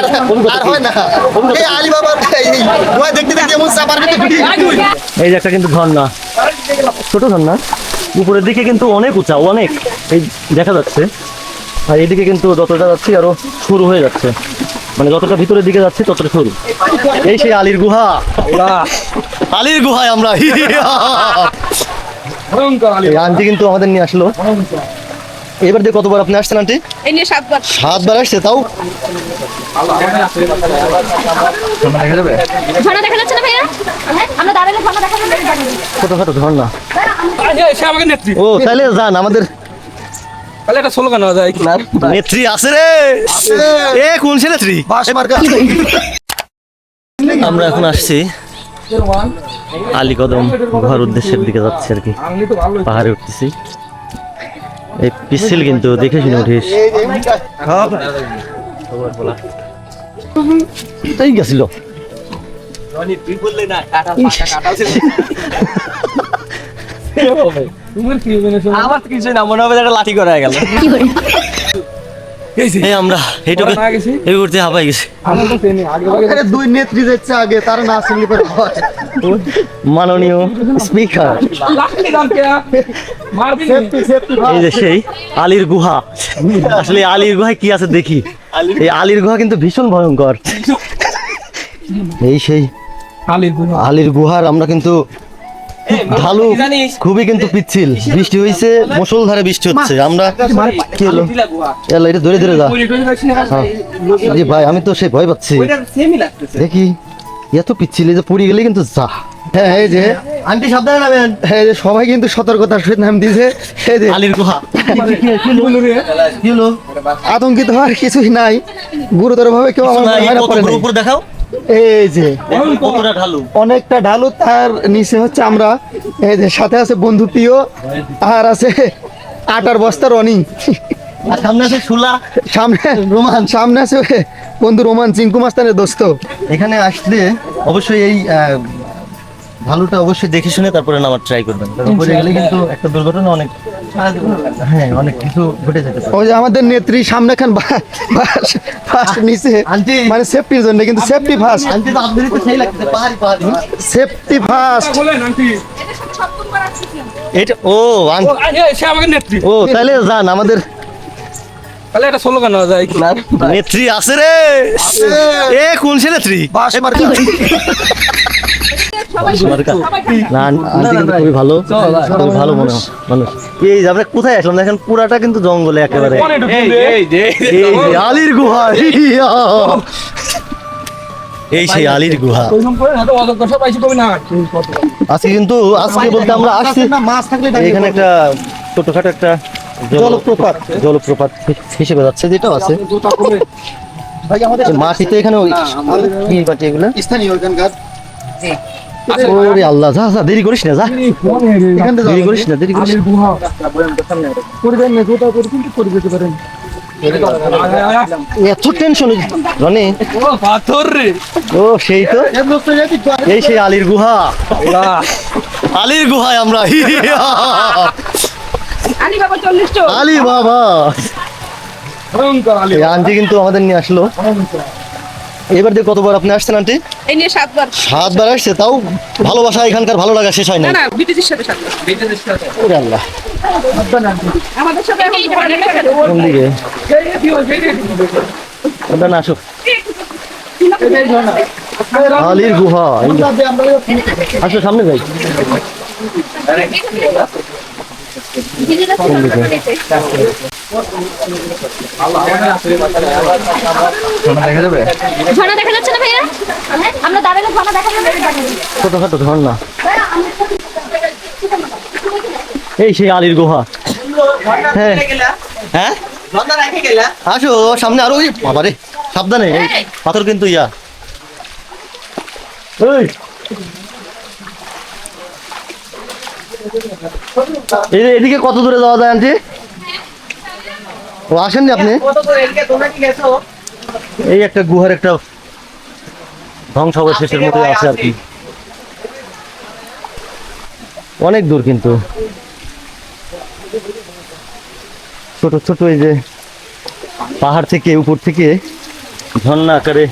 আর আর হয় না। এই আলিবাবার এই দেখতে দেখতে এমন চাপার এই যে একটা কিন্তু ঝর্ণা ছোট ঝর্ণা উপরের দিকে কিন্তু অনেক উঁচা অনেক। এই দেখা যাচ্ছে। আর এদিকে কিন্তু যতটা যাচ্ছি আরও শুরু হয়ে যাচ্ছে। মানে যতটা ভিতরের দিকে যাচ্ছি ততটা শুরু এই সেই আলীর গুহা। আলীর গুহায় আমরা। এই আন্টি কিন্তু আমাদের নিয়ে আসলো। এবার দিয়ে কতবার আপনি আসছেন আন্টি? এই নিয়ে সাতবার। সাতবার আসছে তাও? ঝর্ণা দেখা যাচ্ছে না ভাইয়া? আমরা দাঁড়ালে ঝর্ণা দেখা যাবে। ছোটখাটো ঝর্ণা। সে আমাকে নেত্রী। ও তাহলে যান আমাদের তাহলে একটা স্লোগান হওয়া যায় নেত্রী আছে রে! এ কোন সে নেত্রী? বাস মার্কা। আমরা এখন আসছি আলীকদম ঘর উদ্দেশ্যের দিকে যাচ্ছি আর কি। পাহাড়ে উঠতেছি। এই পিছিল কিন্তু দেখে শুনে উঠিস। তাই গেছিল। আমার কিছু না মনে হবে একটা লাঠি করা গেল। এই আমরা এইটুকু এই করতে হাঁপাই গেছি। আরে দুই নেত্রী যাচ্ছে আগে তার না শুনলে পরে হয়। মাননীয় স্পিকার। এই যে সেই আলীর গুহা। আসলে আলীর গুহায় কি আছে দেখি। এই আলীর গুহা কিন্তু ভীষণ ভয়ঙ্কর। এই সেই আলীর গুহার আমরা কিন্তু ঢালু খুবই কিন্তু পিচ্ছিল। বৃষ্টি হয়েছে মুসলধারে বৃষ্টি হচ্ছে। আমরা কি হলো? এটা ধরে ধরে যা। হ্যাঁ। জি ভাই আমি তো সেই ভয় পাচ্ছি। দেখি। এত পিচ্ছিল যে পড়ে গেলে কিন্তু যা। হ্যাঁ এই যে। আন্টি সাবধানে নামেন। এই যে সবাই কিন্তু সতর্কতার সহিত নাম দিয়েছে। এই যে। আলীর গুহা। আতঙ্কিত হওয়ার কিছুই নাই। গুরুতর ভাবে কেউ আমার হয়। উপর দেখাও। এই যে। অনেকটা ঢালু তার নিচে হচ্ছে আমরা। এই যে সাথে আছে বন্ধু প্রিয় আর আছে আটার বস্তা রনি। আর সামনে আছে শুলা সামনে রোমান। সামনে আছে বন্ধু রোমান চিঙ্কু মাস্তানের দোস্ত। এখানে আসলে অবশ্যই এই আহ, অবশ্যই দেখে শুনে তারপরে নামার ট্রাই করবেন। উপরে গেলে কিন্তু একটা দুর্ঘটনা অনেক হ্যাঁ অনেক কিছু ঘটে যেতে পারে। ওই যে আমাদের নেত্রী সামনে খান ফার্স্ট নিচে। মানে সেফটির জন্য কিন্তু সেফটি ফার্স্ট আন্টি তো আপনারই তো সেই লাগছে পাহাড়ি পাহাড়ি। সেফটি ফার্স্ট এটা ও সে আমাকে নেত্রী। ও তাহলে যান আমাদের তাহলে একটা স্লোগান হওয়া যায় নেত্রী আছে রে এ কোন সে নেত্রী বাস মার্কা মার্কা। না আন্টি কিন্তু খুবই ভালো খুবই ভালো মনে হয় মানুষ এই আমরা কোথায় আসলাম দেখেন পুরাটা কিন্তু জঙ্গলে একেবারে এই যে আলীর গুহা এই সেই আলীর গুহা আজকে কিন্তু আজকে বলতে আমরা আসছি মাছ থাকলে এখানে একটা ছোটখাটো একটা জলপ্রপাত। জলপ্রপাত হিসেবে যাচ্ছে যেটাও আছে। ভাই আমাদের এই মাটিতে এখানে কি বাটি এগুলো? স্থানীয় ওইখানকার ওরে আল্লাহ যা যা দেরি করিস না যা। দেরি করিস না দেরি করিস করবেন না গোটা করে কিন্তু করে যেতে পারেন। এত টেনশন রনি। পাথর রে। ও সেই তো। এই সেই আলীর গুহা। আলীর গুহায় আমরা। আলি বাবা চল্লিশ আলী বাবা। আন্টি কিন্তু আমাদের নিয়ে আসলো। এবার দিয়ে কতবার আপনি আসছেন আন্টি? এই নিয়ে সাতবার। সাতবার আসছে তাও ভালোবাসা এখানকার ভালো লাগা শেষ হয় না না না ব্রিটিশের সাথে সাতবার। ওরে আল্লাহ। আমাদের সাথে। কোন দিকে? ওটা না আসুক। আলীর গুহা আসো সামনে যাই। কোন দিকে ঝর্ণা দেখা যাচ্ছে না ভাইয়া? আমরা দাঁড়ালে ঝর্ণা দেখা যাবে? ছোটখাটো ঝর্ণা। এই সেই আলির গুহা। হ্যাঁ। হ্যাঁ? আসো সামনে আরও ওই বাবা রে সাবধানে। এই পাথর কিন্তু ইয়া। এদিকে কত দূরে যাওয়া যায় আন্টি? ও আসেননি আপনি? এই একটা গুহার একটা ধ্বংসাবশেষের মতো আছে আর কি। অনেক দূর কিন্তু। ছোট ছোট এই যে পাহাড় থেকে উপর থেকে ঝর্ণা আকারে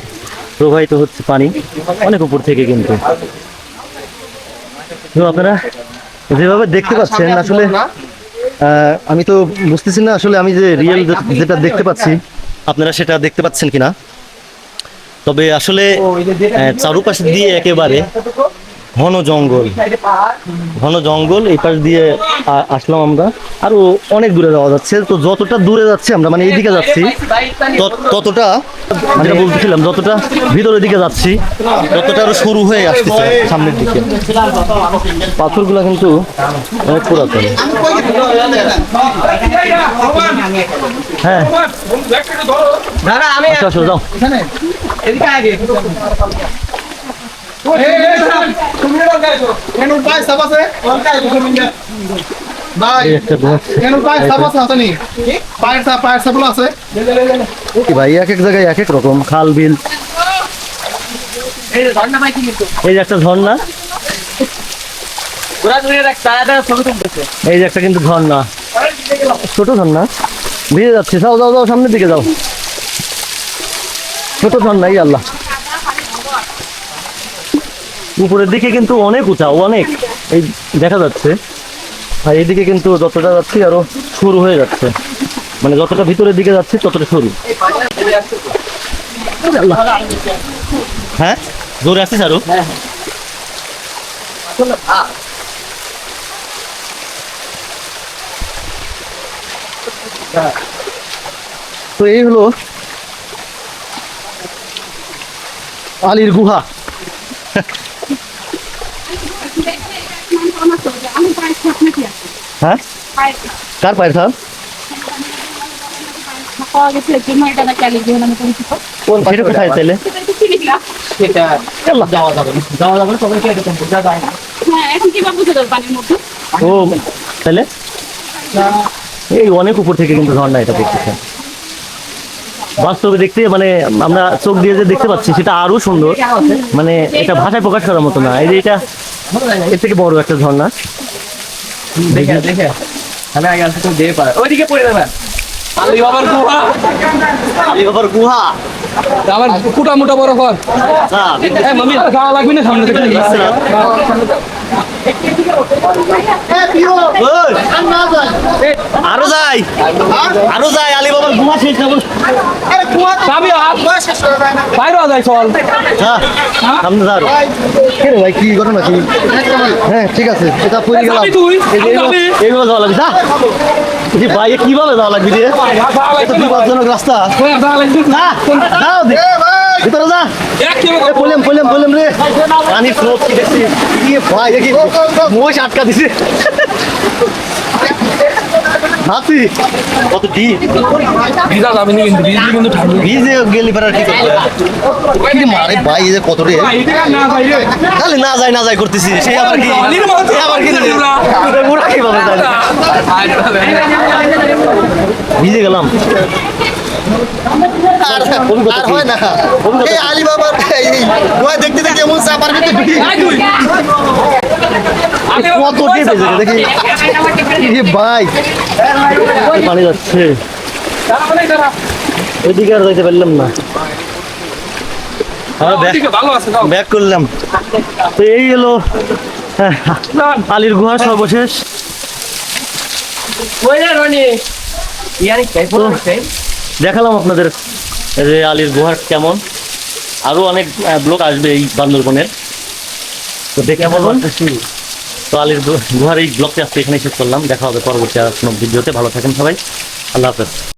প্রবাহিত হচ্ছে পানি। অনেক উপর থেকে কিন্তু। তো আপনারা যেভাবে দেখতে পাচ্ছেন আসলে আহ, আমি তো বুঝতেছি না আসলে আমি যে রিয়েল যেটা দেখতে পাচ্ছি। আপনারা সেটা দেখতে পাচ্ছেন কিনা? তবে আসলে চারুপাশে দিয়ে একেবারে ঘন জঙ্গল। ঘন জঙ্গল, এই পাশ দিয়ে আসলাম আমরা। আরও অনেক দূরে যাওয়া যাচ্ছে, তো যতটা দূরে যাচ্ছি আমরা মানে এইদিকে যাচ্ছি, তত- ততটা যেটা বলতেছিলাম, যতটা ভিতরের দিকে যাচ্ছি, ততটা আরও শুরু হয়ে আসতেছে সামনের দিকে। পাথরগুলো কিন্তু অনেক পুরাতন। হ্যাঁ। আচ্ছা আসো, যাও। ভাই এক এক জায়গায় এক এক রকম খাল বিল। এই যে একটা ঝর্ণা। এই যে একটা কিন্তু ঝর্ণা। ছোট ঝর্ণা। ভিজে যাচ্ছে। যাও যাও যাও সামনের দিকে যাও। ছোট ঝর্ণা এই আল্লাহ। উপরের দিকে কিন্তু অনেক উঁচা অনেক। এই দেখা যাচ্ছে। আর এইদিকে কিন্তু যতটা যাচ্ছি আরও শুরু হয়ে যাচ্ছে। মানে যতটা ভিতরের দিকে যাচ্ছি, ততটা আল্লাহ। হ্যাঁ? জোরে আসছিস আরও? তো এই হলো আলীর গুহা। হ্যাঁ? কার পায়ের ছাপ। হ্যাঁ এখন বুঝে পানির মধ্যে ও তাহলে? এই অনেক উপর থেকে কিন্তু ঝর্ণা এটা দেখতেছেন বাস্তবে দেখতে মানে আমরা চোখ দিয়ে যে দেখতে পাচ্ছি সেটা আরও সুন্দর। মানে এটা ভাষায় প্রকাশ করার মতো না। এই যে এটা এর থেকে বড় একটা ঝর্ণা। দেখে দেখে। আমি আগে আসতে তো দিয়ে পারে। ওইদিকে পড়ে যাবেন আলি বাবার গুহা। আবার গুহা। আমার কুটা মোটা বড় ঘর। হ্যাঁ মামি যাওয়া লাগবে না সামনে থেকে? আরও যাই। আরও যাই আলী বাবার গুহা শেষ বাইরে যায় চল। সামনে যা কে ভাই কি ঘটনা কি? হ্যাঁ ঠিক আছে এটা গেলাম। এইভাবে- যাওয়া লাগবে যা। ভাই কীভাবে যাওয়া লাগবে রে? বিপজ্জনক রাস্তা। না দে। ভিতরে যা। বললাম বললাম বললাম রে। স্রোত কি দেখছি? কি ভাই দেখি মোষ আটকা দিছে। কত ভিজা যাবে না কিন্তু ভিজলি কিন্তু ঠান্ডা। ভিজে গেলি পারার কি করবে? কি মারে ভাই এই যে কত রে। না না যায় না যায় করতেছি। সে আবার কি? আবার কীভাবে যায় ভিজে গেলাম। আর আর হয় না। অভিজ্ঞতা এই আলিবাবার এই গুহা দেখতে দেখতে এমন চাপার ভিতরে ঢুকি কত ডিপ দেখি। এই ভাই। পানি যাচ্ছে। ওইদিকে আর যাইতে পারলাম না। ব্যাক ভালো আছে যাও ব্যাক করলাম। তো এই হলো হ্যাঁ, আলীর গুহা সর্বশেষ। দেখালাম আপনাদের যে আলীর গুহার কেমন। আরও অনেক ব্লক আসবে এই বান্দরবনের। তো দেখে বলুন তো আলির গুহার এই ব্লগটি আজকে এখানে শেষ করলাম। দেখা হবে পরবর্তী আর কোনো ভিডিওতে। ভালো থাকেন সবাই। আল্লাহ হাফেজ।